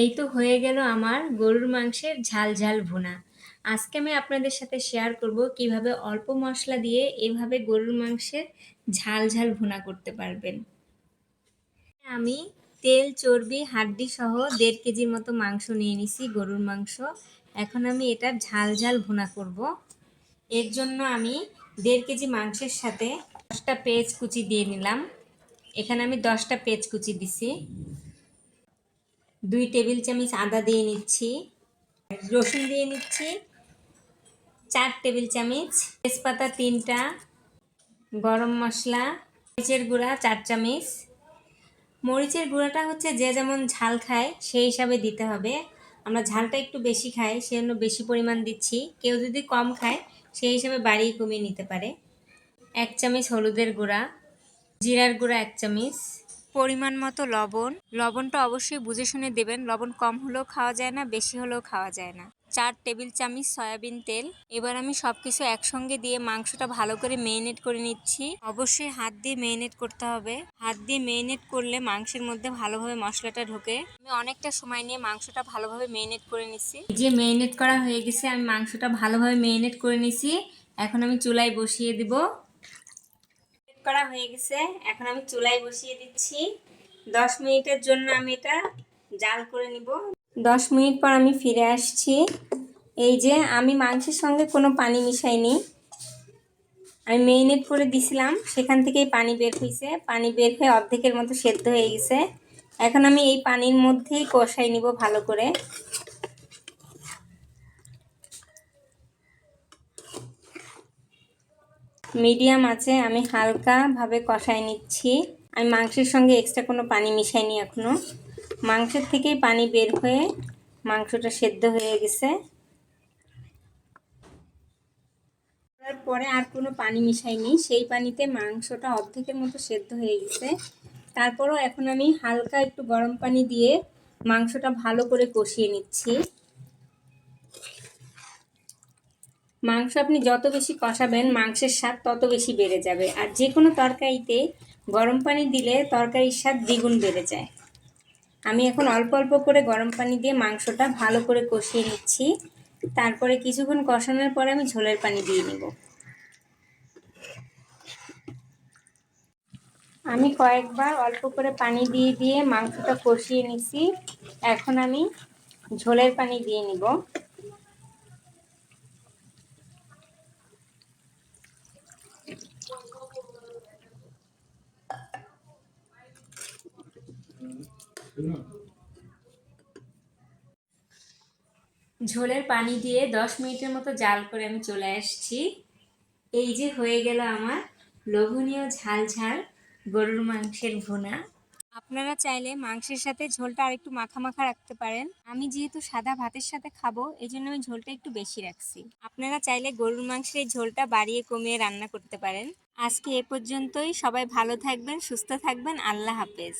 এই তো হয়ে গেল আমার গরুর মাংসের ঝাল ঝাল ভুনা। আজকে আমি আপনাদের সাথে শেয়ার করব কীভাবে অল্প মশলা দিয়ে এভাবে গরুর মাংসের ঝাল ঝাল ভুনা করতে পারবেন। আমি তেল, চর্বি, হাড্ডি সহ দেড় কেজির মতো মাংস নিয়ে নিছি গরুর মাংস। এখন আমি এটা ঝাল ঝাল ভুনা করব। এর জন্য আমি দেড় কেজি মাংসের সাথে দশটা পেঁয়াজ কুচি দিয়ে নিলাম। এখানে আমি দশটা পেঁয়াজ কুচি দিছি। দুই টেবিল চামচ আদা দিয়ে নিচ্ছি, রসুন দিয়ে নিচ্ছি, চার টেবিল চামচ তেজপাতা তিনটা, গরম মশলা, মরিচের গুঁড়া চার চামচ। মরিচের গুঁড়াটা হচ্ছে যে যেমন ঝাল খায় সেই হিসাবে দিতে হবে। আমরা ঝালটা একটু বেশি খাই, সেজন্য বেশি পরিমাণ দিচ্ছি। কেউ যদি কম খায়, সেই হিসাবে বাড়িয়ে কমিয়ে নিতে পারে। এক চামচ হলুদের গুঁড়া, জিরার গুঁড়া এক চামচ। পরিমাণ মতো লবণ। লবণটা অবশ্যই বুঝে শুনে দেবেন। লবণ কম হলেও খাওয়া যায় না, বেশি হলেও খাওয়া যায় না। চার টেবিল চামচ সয়াবিন তেল। এবার আমি সব কিছু একসঙ্গে দিয়ে মাংসটা ভালো করে মেরিনেট করে নিচ্ছি। অবশ্যই হাত দিয়ে মেরিনেট করতে হবে। হাত দিয়ে মেরিনেট করলে মাংসের মধ্যে ভালোভাবে মশলাটা ঢোকে। আমি অনেকটা সময় নিয়ে মাংসটা ভালোভাবে মেরিনেট করে নিচ্ছি। যে মেরিনেট করা হয়ে গেছে, আমি মাংসটা ভালোভাবে মেরিনেট করে নিছি এখন আমি চুলায় বসিয়ে দিব। করা হয়ে গেছে। এখন আমি চুলায় বসিয়ে দিচ্ছি। দশ মিনিটের জন্য আমি এটা জাল করে নিব। দশ মিনিট পর আমি ফিরে আসছি। এই যে আমি মাংসের সঙ্গে কোনো পানি মিশাইনি। আমি মেরিনেট করে দিছিলাম। সেখান থেকেই পানি বের হয়েছে পানি বের হয়ে অর্ধেকের মতো সেদ্ধ হয়ে গেছে। এখন আমি এই পানির মধ্যেই কষাই নিব ভালো করে। মিডিয়াম আছে, আমি হালকাভাবে কষাই নিচ্ছি। আমি মাংসের সঙ্গে এক্সট্রা কোনো পানি মিশাইনি এখনও মাংসের থেকেই পানি বের হয়ে মাংসটা সেদ্ধ হয়ে গেছে। পরে আর কোনো পানি মিশাইনি। সেই পানিতে মাংসটা অর্ধেকের মতো সেদ্ধ হয়ে গেছে। তারপরও এখন আমি হালকা একটু গরম পানি দিয়ে মাংসটা ভালো করে কষিয়ে নিচ্ছি। মাংস আপনি যত বেশি কষাবেন, মাংসের স্বাদ তত বেশি বেড়ে যাবে। আর যে কোনো তরকারিতে গরম পানি দিলে তরকারির স্বাদ দ্বিগুণ বেড়ে যায়। আমি এখন অল্প অল্প করে গরম পানি দিয়ে মাংসটা ভালো করে কষিয়ে নিচ্ছি। তারপরে কিছুক্ষণ কষানোর পরে আমি ঝোলের পানি দিয়ে নিব। আমি কয়েকবার অল্প করে পানি দিয়ে দিয়ে মাংসটা কষিয়ে নিছি এখন আমি ঝোলের পানি দিয়ে নিব। ঝোলের পানি দিয়ে দশ মিনিটের মতো জাল করে আমি চলে আসছি। এই যে হয়ে গেল আমার লোভনীয় ঝাল ঝাল গরুর মাংসের ভুনা। আপনারা চাইলে মাংসের সাথে ঝোলটা আর একটু মাখা মাখা রাখতে পারেন। আমি যেহেতু সাদা ভাতের সাথে খাব এই জন্য আমি ঝোলটা একটু বেশি রাখছি। আপনারা চাইলে গরুর মাংসের এই ঝোলটা বাড়িয়ে কমিয়ে রান্না করতে পারেন। আজকে এ পর্যন্তই। সবাই ভালো থাকবেন, সুস্থ থাকবেন। আল্লাহ হাফেজ।